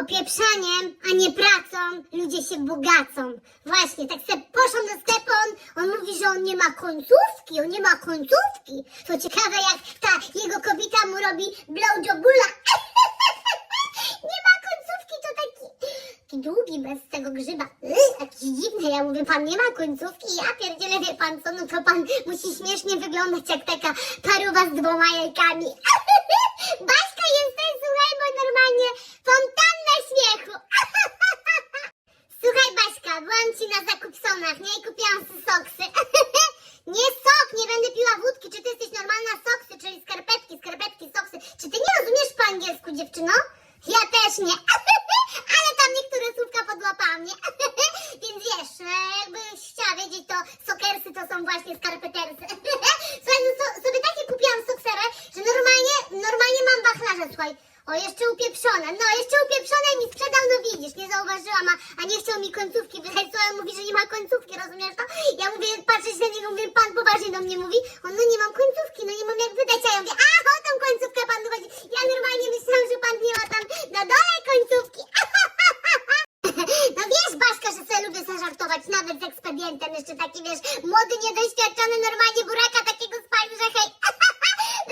opieprzaniem, a nie pracą ludzie się bogacą. Właśnie, tak se poszłam do sklepu, on, mówi, że on nie ma końcówki, on nie ma końcówki. To ciekawe, jak ta jego kobieta mu robi blowjobula. nie ma końcówki, to taki, taki długi bez tego grzyba. Taki dziwny, ja mówię, pan nie ma końcówki? Ja pierdzielę, wie pan co, no to pan musi śmiesznie wyglądać jak taka paruwa z dwoma jajkami. Baśka jesteś, słuchaj, bo normalnie fontanna śmiechu. Słuchaj Baśka, byłam ci na zakup sonach, nie? I kupiłam soksy. nie sok, nie będę piła wódki. Czy ty jesteś normalna soksy, czyli skarpetki, skarpetki, soksy. Czy ty nie rozumiesz po angielsku, dziewczyno? Ja też nie. Ale tam niektóre słówka podłapałam, nie? Więc wiesz, e, jakbyś chciała wiedzieć, to sokersy to są właśnie skarpetersy. Słuchaj, no so, sobie takie kupiłam sokserę, że normalnie, normalnie mam wachlarze, słuchaj. O, jeszcze upieprzone, no jeszcze upieprzone mi sprzedał, no widzisz, nie zauważyłam, a, a nie chciał mi końcówki wydać, co on mówi, że nie ma końcówki, rozumiesz to? Ja mówię, patrzeć na niego, mówię, pan poważnie do mnie mówi, on, no nie mam końcówki, no nie mam jak wydać, a ja mówię, a, o tą końcówkę pan wychodzi, ja normalnie myślałam, że pan nie ma tam na dole końcówki, no wiesz, Baśka, że sobie lubię zażartować, nawet z ekspedientem, jeszcze taki, wiesz, młody, niedoświadczony, normalnie buraka takiego spalił, że hej,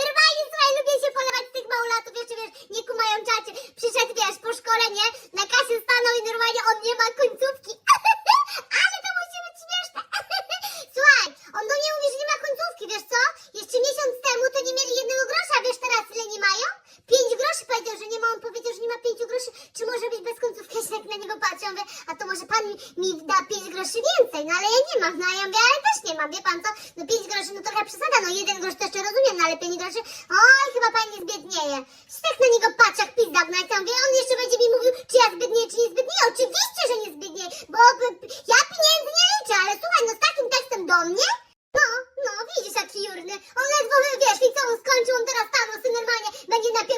normalnie, słuchaj, lubię się polewać z tych małolatów, jeszcze, wiesz, nie kumają czacie, przyszedł, wiesz, po szkole, nie, na kasie stanął i normalnie on nie ma końcówki, ale to musi być śmieszne, słuchaj, on do mnie mówi, że nie ma końcówki, wiesz co, jeszcze miesiąc temu to nie mieli jednego grosza, wiesz teraz ile nie mają? Pięć groszy powiedział, że nie ma, on powiedział, że nie ma pięciu groszy, czy może być bez końcówki, ja się tak na niego patrzę, mówię, a to może pan mi, da pięć groszy więcej, no ale ja nie mam, no ja mówię, ale też nie mam, wie pan co, no pięć groszy, no trochę przesada, no jeden grosz to jeszcze rozumiem, no ale pięć groszy, oj, chyba pan nie zbiednieje, się tak na niego patrzę jak pizdak, no jak tam wie, on jeszcze będzie mi mówił, czy ja zbiednieję, czy nie zbiednieję, oczywiście, że nie zbiednieję, bo ja pieniędzy nie liczę, ale słuchaj, no z takim tekstem do mnie, no, no, widzisz jaki jurny. On ledwo, wiesz, i co on skończył, on teraz stanął sobie normalnie,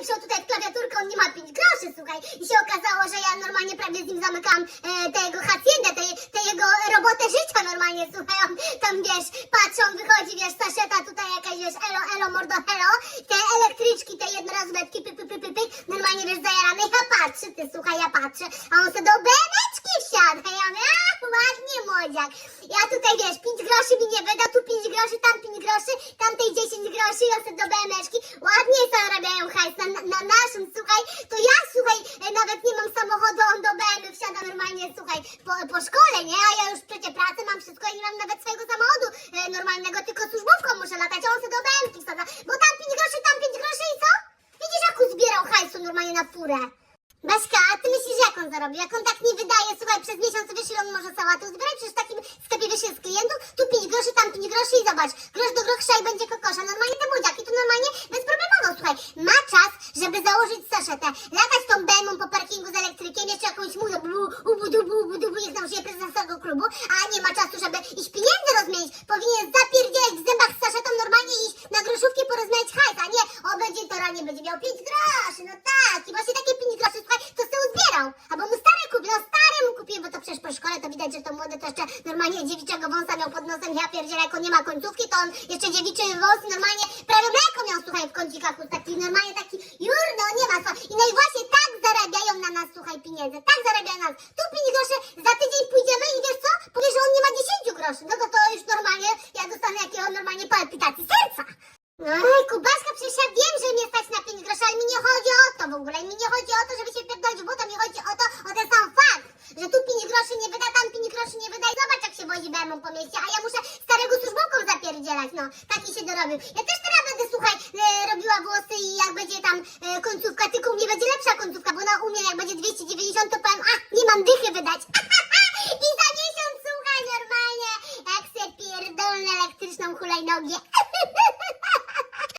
napieprzał tutaj klawiaturkę, on nie ma pięć groszy, słuchaj. I się okazało, że ja normalnie prawie z nim zamykałam e, tę jego haciendę, tę tę jego robotę życia normalnie, słuchaj. On tam, wiesz, patrzy, on wychodzi, wiesz, saszeta tutaj jakaś, wiesz, elo, elo, mordo, elo. Te elektryczki, te jednorazóweczki, py, py, py, py, py, normalnie, wiesz, zajarane. Ja patrzę, ty, słuchaj, ja patrzę, a on sobie do BMeczki wsiada. Ja mówię, a, ładnie, młodziak. Ja tutaj, wiesz, 5 groszy mi nie wyda, tu 5 groszy, tam 5 groszy, tamtej 10 groszy, ja sobie do BMeczki. Ładnie zarabiają hajs na, na naszym, słuchaj. To ja, słuchaj, e, nawet nie mam samochodu, on do BMW wsiada normalnie, słuchaj, po, po szkole, nie? A ja już przecież pracę mam wszystko i nie mam nawet swojego samochodu e, normalnego, tylko służbówką muszę latać, a on sobie do BMki wsadza. Bo tam 5 groszy, tam 5 groszy i co? Widzisz, jak uzbierał hajsu normalnie na furę. Baśka, a ty myślisz, jak on zarobi? Jak on tak nie wydaje, słuchaj, przez miesiąc wiesz, on może sałatę zbierać? Przecież w takim sklepie wiesz, jest klientów, tu 5 groszy, tam 5 groszy i zobacz, grosz do grosza i będzie kokosza. Normalnie te młodziaki tu normalnie bezproblemowo, słuchaj, ma czas, żeby latać tą bemą po parkingu z elektrykiem, jeszcze jakąś muzykę, blu, ubu, dubu, ubu, dubu, jak tam się prezes tego klubu, a nie ma czasu, żeby iść pieniędzy rozmienić. Powinien zapierdzielać w zębach z saszetą, normalnie iść na groszówki porozmawiać hajs, a nie, o, będzie to ranie, będzie miał 5 groszy, no tak, i właśnie takie 5 groszy, słuchaj, to sobie uzbierał, albo mu stare kupił, no stare mu kupiłem, bo to przecież po szkole to widać, że to młody to jeszcze normalnie dziewiczego wąsa miał pod nosem, ja pierdzielę, jak on nie ma końcówki, to on jeszcze dziewiczy wąs normalnie prawie mleko miał, słuchaj, w kącikach ust, taki normalnie taki jurno, nie ma co. I no i właśnie tak zarabiają na nas, słuchaj, pieniądze, tak zarabiają na nas. Tu 5 groszy, za tydzień pójdziemy i wiesz co, powie, że on nie ma 10 groszy, no to to już normalnie, ja dostanę jakiego normalnie palpitacji serca. No ej, Kubaszka, przecież ja wiem, że mnie stać na 5 groszy, ale mi nie chodzi o to w ogóle, mi nie chodzi o to, żeby się pierdolić w buta, mi chodzi o to, o ten sam fakt, że tu 5 groszy nie wyda, tam 5 groszy nie wyda i zobacz, jak się wozi bermą po mieście, a ja muszę starego służbówką zapierdzielać, no, taki się dorobił. Ja też teraz będę, słuchaj, e, robiła włosy i jak będzie tam e, końcówka, tylko u mnie będzie lepsza końcówka, bo na u mnie jak będzie 290, to powiem, a, nie mam dychy wydać.